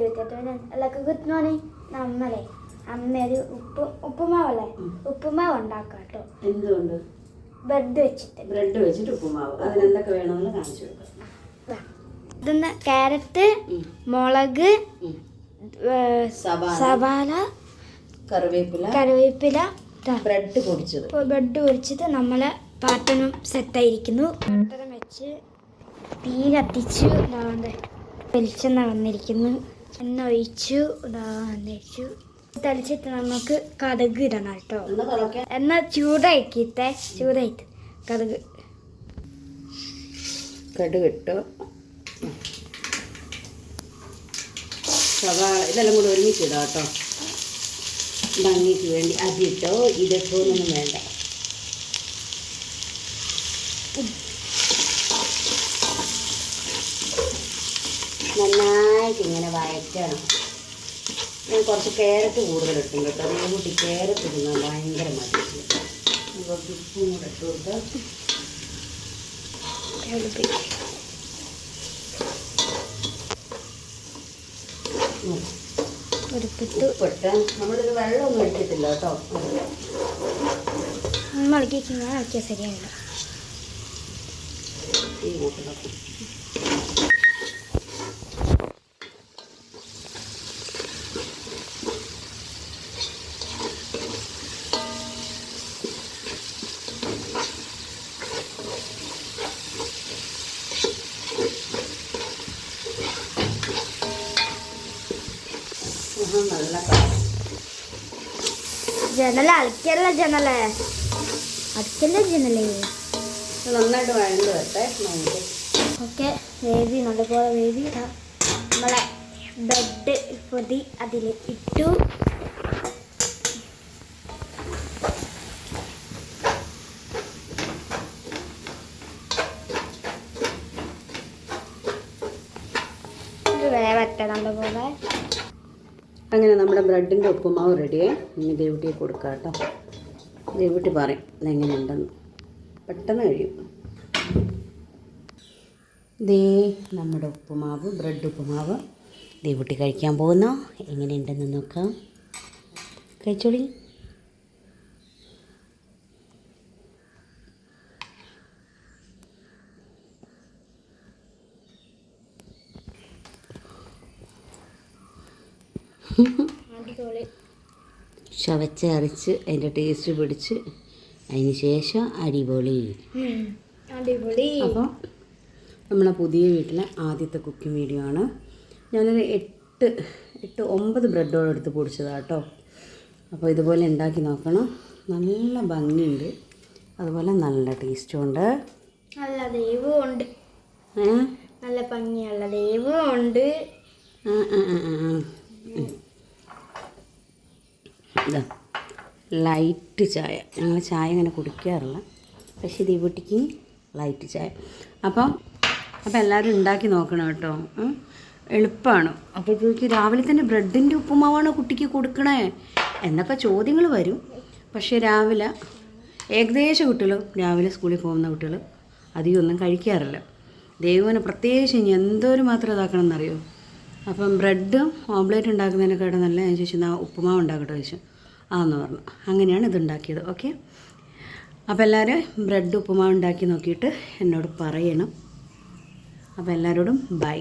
എല്ലാവർക്കും good morning നമ്മളെ അമ്മ ഒരു ഉപ്പ് ഉപ്പുമാവല്ലേ? ഉപ്പുമാവ് ഉണ്ടാക്കാം കേട്ടോ. എന്തുകൊണ്ട്? ബ്രെഡ് വെച്ചിട്ട്. ബ്രെഡ് വെച്ചിട്ട് ഉപ്പുമാവ്. അതിനെന്തൊക്കെ വേണമെന്ന് കാണിച്ചു കൊടുക്കാം. ദാ. ക്യാരറ്റ് മുളക് സവാല കറിവേപ്പില. കറിവേപ്പില ബ്രെഡ് പൊടിച്ചത്. ബ്രെഡ് പൊടിച്ചിട്ട് നമ്മളെ പാട്ടനും സെറ്റായിരിക്കുന്നു പാട്ടനം വെച്ച് തീ കത്തിച്ചു. വെളിച്ചെണ്ണ വന്നിരിക്കുന്നു. എണ്ണ ഒഴിച്ചു തളിച്ചിട്ട് നമുക്ക് കടുക് ഇടണം കേട്ടോ. എന്ന ചൂടാക്കിട്ടെ ചൂടായിട്ട്. കടുക്. കടുകിട്ടു സവാള ഇതെല്ലാം കൂടി ഒരുമിച്ച് ഇടാം കേട്ടോ. ഭംഗിക്ക് വേണ്ടി അതിട്ടോ ഇതൊക്കെ ഒന്നും വേണ്ട. നന്നായിട്ട് ഇങ്ങനെ വയറ്റണം ഞാൻ കുറച്ച് ക്യാരറ്റ് കൂടുതൽ ഇട്ടും കേട്ടോ. അതേ കൂട്ടി ക്യാരറ്റ് ഇടുന്ന ഭയങ്കര മതി കുറച്ച് ഉപ്പും കൂടെ ഇട്ട് കൊടുത്ത് ഉപ്പിട്ട്. നമ്മളിത് വെള്ളമൊന്നും ഇട്ടിട്ടില്ല കേട്ടോ. നമ്മൾക്ക് ഞാൻ ആക്കിയാൽ ശരിയായില്ല ഈ കൂട്ടണം നല്ല ജനല അടിക്കല്ല ജനലേ. അടിക്കല്ല ജനലേ. നന്നായിട്ട് വഴണ്ട് വരട്ടെ. നമുക്ക് ഓക്കെ വേവി നല്ലപോലെ വേവി. നമ്മളെ ബ്രെഡ് പൊതി അതിൽ ഇട്ടു. വേവട്ടെ നല്ലപോലെ. അങ്ങനെ നമ്മുടെ ബ്രെഡിന്റെ ഉപ്പുമാവ് റെഡിയായി ഇനി ദേവുട്ടിയെ കൊടുക്കാം കേട്ടോ. ദേവുട്ടി പറയും ഇതെങ്ങനെയുണ്ടെന്ന് പെട്ടെന്ന് കഴിയും. ദേ നമ്മുടെ ഉപ്പുമാവ് ബ്രെഡ് ഉപ്പുമാവ്. ദേവുട്ടി കഴിക്കാൻ പോകുന്നോ. എങ്ങനെയുണ്ടെന്ന് നോക്കാം. കഴിച്ചോളി. അടിപൊളി. ചവച്ച് അരച്ച് അതിന്റെ ടേസ്റ്റ് പിടിച്ച് അതിന് ശേഷം അടിപൊളി. അടിപൊളി. അപ്പോൾ നമ്മളെ പുതിയ വീട്ടിലെ ആദ്യത്തെ കുക്കിംഗ് വീഡിയോ ആണ്. ഞാനൊരു എട്ട് എട്ട് ഒമ്പത് ബ്രെഡോളം എടുത്ത് പൊടിച്ചതാണ് കേട്ടോ. അപ്പോൾ ഇതുപോലെ ഉണ്ടാക്കി നോക്കണം. നല്ല ഭംഗിയുണ്ട്. അതുപോലെ നല്ല ടേസ്റ്റും ഉണ്ട്. നല്ല ദൈവവും ഉണ്ട്. നല്ല ഭംഗിയുള്ള ദൈവവും ഉണ്ട്. ആ, ആ, ആ. ഇതാ ലൈറ്റ് ചായ. ഞങ്ങൾ ചായ ഇങ്ങനെ കുടിക്കാറില്ല. പക്ഷേ ദീപുട്ടിക്ക് ലൈറ്റ് ചായ. അപ്പം അപ്പം എല്ലാവരും ഉണ്ടാക്കി നോക്കണം കേട്ടോ. എളുപ്പമാണ് അപ്പോഴത്തേക്ക് രാവിലെ തന്നെ ബ്രെഡിന്റെ ഉപ്പുമാവാണ് കുട്ടിക്ക് കൊടുക്കണേ? എന്നൊക്കെ ചോദ്യങ്ങൾ വരും. പക്ഷേ രാവിലെ ഏകദേശം കുട്ടികൾ രാവിലെ സ്കൂളിൽ പോകുന്ന കുട്ടികൾ അധികം ഒന്നും കഴിക്കാറില്ല. ദൈവനെ പ്രത്യേകിച്ച് ഇനി എന്തോരം മാത്രം ഇതാക്കണം എന്നറിയോ അപ്പം ബ്രെഡും ഓംലേറ്റ് ഉണ്ടാക്കുന്നതിനേക്കാളും നല്ല ഞാൻ ചോദിച്ചു ഉപ്പുമാവ് ഉണ്ടാക്കട്ടെ ചോദിച്ചു. ആന്ന് പറഞ്ഞു. അങ്ങനെയാണ് ഇതുണ്ടാക്കിയത് ഓക്കെ അപ്പോൾ എല്ലാവരും ബ്രെഡ് ഉപ്പുമാവ് ഉണ്ടാക്കി നോക്കിയിട്ട് എന്നോട് പറയണം. അപ്പോൾ എല്ലാവരോടും ബൈ